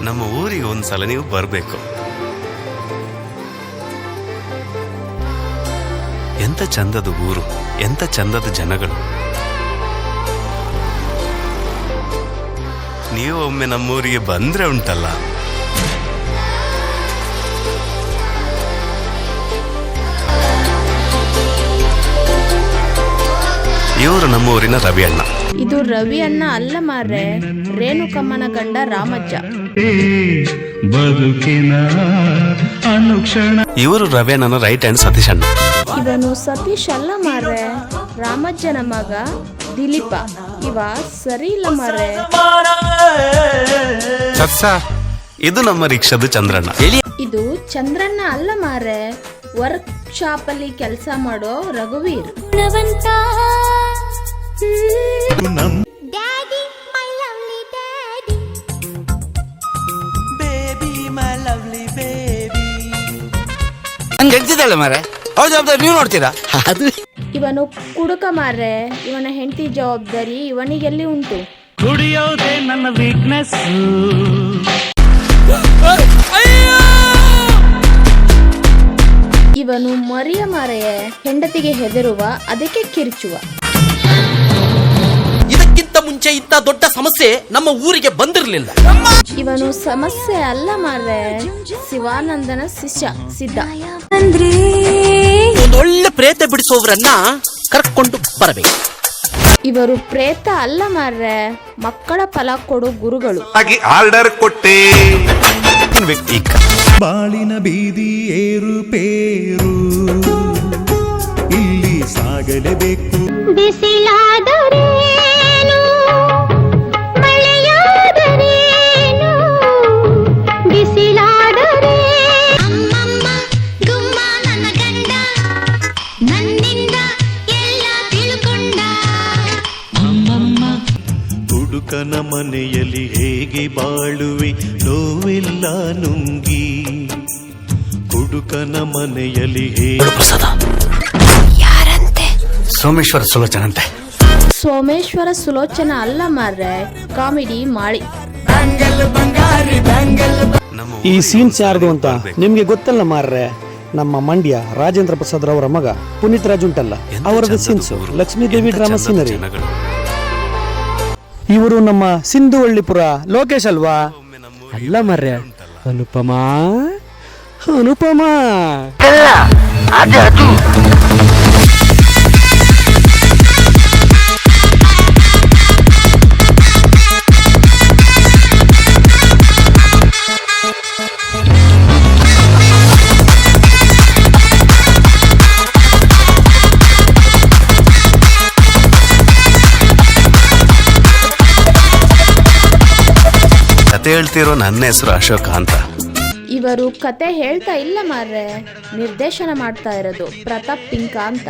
ನಮ್ಮ ಊರಿಗೆ ಒಂದ್ಸಲ ನೀವು ಬರಬೇಕು. ಎಂತ ಚಂದದ ಊರು, ಎಂತ ಚಂದದ ಜನಗಳು. ನೀವು ಒಮ್ಮೆ ನಮ್ಮೂರಿಗೆ ಬಂದ್ರೆ ಉಂಟಲ್ಲ. ಇವರು ನಮ್ಮೂರಿನ ರವಿ ಅಣ್ಣ. ಇದು ರವಿ ಅಣ್ಣ ಅಲ್ಲ ಮಾರ್ರೆ. ರೇಣುಕಮ್ಮನ ಗಂಡ ರಾಮಜ್ಜ. ಬದುಕಿನ ಅನುಕ್ಷಣ. ಇವರು ರವಿ ಅಣ್ಣನ ರೈಟ್ ಹ್ಯಾಂಡ್ ಸತೀಶ್ ಅಣ್ಣ. ಇವನು ಸತೀಶ್ ಅಲ್ಲ ಮಾರ್ರೆ. ರಾಮಜ್ಜನ ಮಗ ದಿಲೀಪ. ಇವ ಸರಿ ಇಲ್ಲ ಮಾರ್ರೆ. ಸತ್ಸ ಇದು ನಮ್ಮ ರಿಕ್ಷಾದ ಚಂದ್ರಣ್ಣ. ಇದು ಚಂದ್ರಣ್ಣ ಅಲ್ಲ ಮಾರ್ರೆ. ವರ್ಕ್ ಶಾಪ್ ಅಲ್ಲಿ ಕೆಲಸ ಮಾಡೋ ರಘುವೀರ್. ಗುಣವಂತ ನಮ್ ಡ್ಯಾಡಿ ಮೈ ಲವ್ಲಿ ಡ್ಯಾಡಿ ನಂಗೆ ಗೆಲ್ತಿದ್ದಾಳೆ ಮಾರೆ? ಅವ್ರ ಜವಾಬ್ದಾರಿ ನೀವು ನೋಡ್ತೀರಾ? ಅದು ಇವನು ಕುಡುಕ ಮಾರ್ರೆ. ಇವನ ಹೆಂಡತಿ ಜವಾಬ್ದಾರಿ ಇವನಿಗೆಲ್ಲಿ ಉಂಟು? ಕುಡಿಯೋದೇ ನನ್ನ ವೀಕ್ನೆಸ್ ಇವನು ಮರಿಯ ಮಾರೆಯೇ. ಹೆಂಡತಿಗೆ ಹೆದರುವ ಅದಕ್ಕೆ ಕಿರ್ಚುವ. ಮುಂಚೆ ಇದ್ದ ದೊಡ್ಡ ಸಮಸ್ಯೆ ನಮ್ಮ ಊರಿಗೆ ಬಂದಿರಲಿಲ್ಲ. ಇವನು ಸಮಸ್ಯೆ ಅಲ್ಲ ಮಾರ್ರೆ. ಶಿವಾನಂದನ ಶಿಷ್ಯ ಸಿದ್ಧ. ಅಂದ್ರೆ? ಒಂದೊಳ್ಳೆ ಒಳ್ಳೆ ಪ್ರೇತ ಬಿಡಿಸೋವ್ರನ್ನ ಕರ್ಕೊಂಡು ಬರಬೇಕು. ಇವರು ಪ್ರೇತ ಅಲ್ಲ ಮಾರ್ರೆ. ಮಕ್ಕಳ ಫಲ ಕೊಡು ಗುರುಗಳು. ಆಗಿ ಆರ್ಡರ್ ಕೊಟ್ಟೆ. ವ್ಯಕ್ತಿ ಬಾಳಿನ ಬೀದಿ ಏರುಪೇರು ಇಲ್ಲಿ ಸಾಗಲೇಬೇಕು. ಬಿಸಿಲಾದರೇನು ಹುಡುಕನ ಮನೆಯಲ್ಲಿ ಹೇಗೆ ಬಾಳುವೆ? ನೋವಿಲ್ಲ ನುಂಗಿ. ಕುಡುಕನ ಮನೆಯಲ್ಲಿ ಹೇಗೆ ಸೋಮೇಶ್ವರ ಸುಲೋಚನಂತೆ. ಸೋಮೇಶ್ವರ ಸುಲೋಚನ ಅಲ್ಲ ಮಾರ್ರೆ ಕಾಮಿಡಿ ಮಾಡಿ. ಈ ಸೀನ್ಸ್ ಯಾರ್ದು ಅಂತ. ನಿಮ್ಗೆ ಗೊತ್ತಲ್ಲ ಮಾರ್ರೆ ನಮ್ಮ ಮಂಡ್ಯ ರಾಜೇಂದ್ರ ಪ್ರಸಾದ್ ರವರ ಮಗ ಪುನೀತ್ ರಾಜ್ ಉಂಟಲ್ಲ ಅವರದ scenes Lakshmi Lakshmidevi drama scenery. ಇವರು ನಮ್ಮ ಸಿಂಧುವಳ್ಳಿಪುರ ಲೋಕೇಶ್ ಅಲ್ವಾ? ಅಲ್ಲ ಮರ್ಯ ಅನುಪಮಾ ಅನುಪಮಾ. ಕತೆ ಹೇಳ್ತಿರೋ ನನ್ನ ಹೆಸರು ಅಶೋಕ ಅಂತ. ಇವರು ಕತೆ ಹೇಳ್ತಾ ಇಲ್ಲ ಮಾರ್ರೆ. ನಿರ್ದೇಶನ ಮಾಡ್ತಾ ಇರೋದು ಪ್ರತಾಪ್ ಪಿಂಕ ಅಂತ.